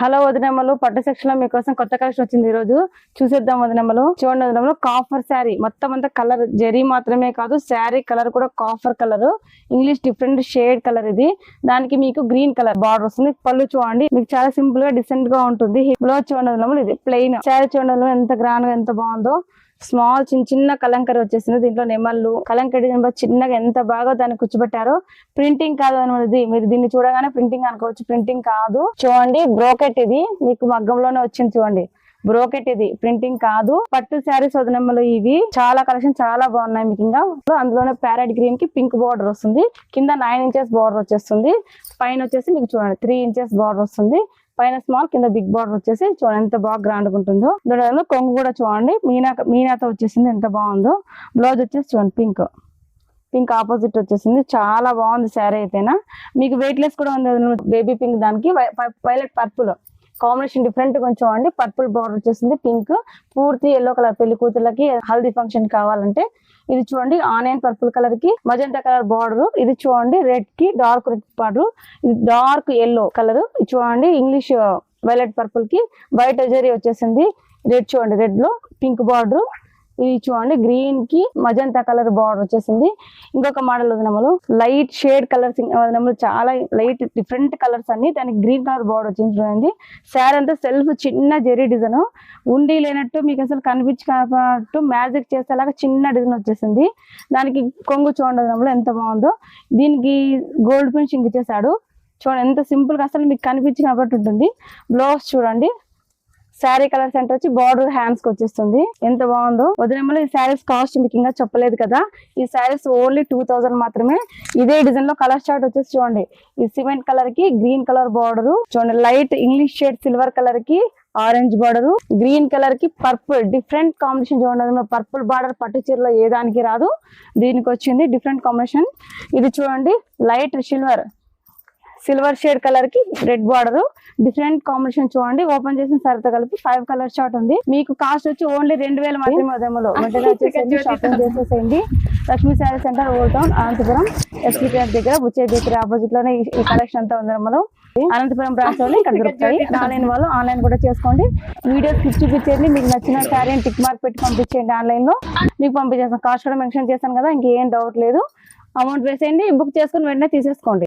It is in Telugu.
హలో వదినమ్మలు పట్టు సెక్షన్లో మీకోసం కొత్త కలెక్షన్ వచ్చింది ఈ రోజు చూసేద్దాం వదినమ్మలు. చూడండి వదినమ్మలు కాఫర్ శారీ మొత్తం అంతా కలర్ జరీ మాత్రమే కాదు శారీ కలర్ కూడా copper colour English different shade colour ఇది. దానికి మీకు గ్రీన్ కలర్ బార్డర్ వస్తుంది. పళ్ళు చూడండి. మీకు చాలా సింపుల్గా డిసెంట్గా ఉంటుంది. బ్లౌజ్ చూడండి వదినమ్మలు ఇది ప్లెయిన్ శారీ చూడండి ఎంత గ్రాండ్గా ఎంత బాగుందో. స్మాల్ చిన్న చిన్న కలంకరీ వచ్చేసింది. దీంట్లో నెమళ్ళు కలంకరీ చిన్నగా ఎంత బాగా దాన్ని కూర్చోబెట్టారో ప్రింటింగ్ కాదు అనేది ఇది మీరు దీన్ని చూడగానే ప్రింటింగ్ అనుకోవచ్చు. ప్రింటింగ్ కాదు. చూడండి బ్రోకెట్ ఇది. మీకు మగ్గంలోనే వచ్చింది చూడండి. బ్రోకెట్ ఇది. ప్రింటింగ్ కాదు. పట్టు శారీస్ వదినమ్మలు ఇవి. చాలా కలెక్షన్ చాలా బాగున్నాయి మీకు ఇంకా. అందులోనే ప్యారెట్ గ్రీన్కి పింక్ బార్డర్ వస్తుంది. కింద నైన్ ఇంచెస్ బార్డర్ వచ్చేస్తుంది. పైన వచ్చేసి మీకు చూడండి త్రీ ఇంచెస్ బార్డర్ వస్తుంది. పైన స్మాల్ కింద బిగ్ బార్డర్ వచ్చేసి చూడండి ఎంత బాగా గ్రాండ్ ఉంటుందో. దొడలో కొంగు కూడా చూడండి. మీనా మీనాతో వచ్చేసింది ఎంత బాగుందో. బ్లౌజ్ వచ్చేసి చూడండి పింక్ పింక్ ఆపోజిట్ వచ్చేసింది. చాలా బాగుంది శారీ అయితేనా. మీకు వెయిట్ లెస్ కూడా ఉంది. బేబీ పింక్ దానికి. వైలెట్ పర్పుల్ కాంబినేషన్ డిఫరెంట్ కొంచెం అండి. పర్పుల్ బార్డర్ వచ్చేసింది పింక్. పూర్తి ఎల్లో కలర్ పెళ్ళి కూతుర్లకి హల్దీ ఫంక్షన్ కావాలంటే. ఇది చూడండి ఆనియన్ పర్పుల్ కలర్కి మజంతా కలర్ బార్డర్. ఇది చూడండి రెడ్కి డార్క్ రెడ్ బార్డర్. ఇది డార్క్ ఎల్లో కలర్ చూడండి ఇంగ్లీష్ వైలెట్ పర్పుల్కి. వైట్ జరీ వచ్చేసింది. రెడ్ చూడండి రెడ్లో. Pink border. ఇది చూడండి గ్రీన్కి మజంతా కలర్ బార్డర్ వచ్చేసింది. ఇంకొక మోడల్ వదినములు లైట్ షేడ్ కలర్స్ వదినములు చాలా లైట్ డిఫరెంట్ కలర్స్ అన్ని. దానికి గ్రీన్ కలర్ బార్డర్ వచ్చింది చూడండి. శారీ అంతా సెల్ఫ్ చిన్న జెరీ డిజైన్ ఉండి లేనట్టు మీకు అసలు కనిపించినట్టు మ్యాజిక్ చేసేలాగా చిన్న డిజైన్ వచ్చేసింది. దానికి కొంగు చూడండి వదినములు ఎంత బాగుందో. దీనికి గోల్డ్ ఫినిషింగ్ ఇచ్చేసాడు చూడండి ఎంత సింపుల్గా అసలు మీకు కనిపించి కాబట్టి ఉంటుంది. బ్లౌజ్ చూడండి. శారీ కలర్ సెంటర్ వచ్చి బార్డర్ హ్యాండ్స్కి వచ్చేస్తుంది. ఎంత బాగుందో. వదిలేమో ఈ శారీస్ కాస్ట్ మీకు ఇంకా చెప్పలేదు కదా. ఈ శారీస్ ఓన్లీ టూ థౌసండ్ మాత్రమే. ఇదే డిజైన్లో కలర్ చార్ట్ వచ్చేసి చూడండి. ఈ సిమెంట్ కలర్కి గ్రీన్ కలర్ బార్డర్. చూడండి లైట్ ఇంగ్లీష్ షేడ్ సిల్వర్ కలర్కి ఆరెంజ్ బార్డర్. గ్రీన్ కలర్కి పర్పుల్ డిఫరెంట్ కాంబినేషన్ చూడండి. పర్పుల్ బార్డర్ పట్టు చీరలో ఏ దానికి రాదు. దీనికి వచ్చింది డిఫరెంట్ కాంబినేషన్. ఇది చూడండి లైట్ సిల్వర్. సిల్వర్ షేడ్ కలర్కి రెడ్ బార్డర్. డిఫరెంట్ కాంబినేషన్ చూడండి. ఓపెన్ చేసిన సరితో కలిపి ఫైవ్ కలర్ షార్ట్ ఉంది. మీకు కాస్ట్ వచ్చి ఓన్లీ రెండు వేల మాత్రమే ఉదయంలో షాపింగ్ చేసేసేయండి. Lakshmi sari centre old town Anantapuram SP దగ్గర బుచ్చే బేకరీ ఆపోజిట్లోనే ఈ- కలెక్షన్ అంతా ఉంది మనలో అనంతపురం బ్రాంచ్ వాళ్ళు ఇక్కడ దొరుకుతాయి. ఆన్లైన్ వాళ్ళు ఆన్లైన్ కూడా చేసుకోండి. వీడియోస్ పిచ్చి చూపించండి మీకు నచ్చిన శారీ టిక్ మార్క్ పెట్టి పంపించేయండి ఆన్లైన్లో. మీకు పంపించేస్తాను కాస్ట్ కూడా మెన్షన్ చేశాను కదా ఇంకేం డౌట్ లేదు. అమౌంట్ వేసేయండి. బుక్ చేసుకుని వెంటనే తీసేసుకోండి.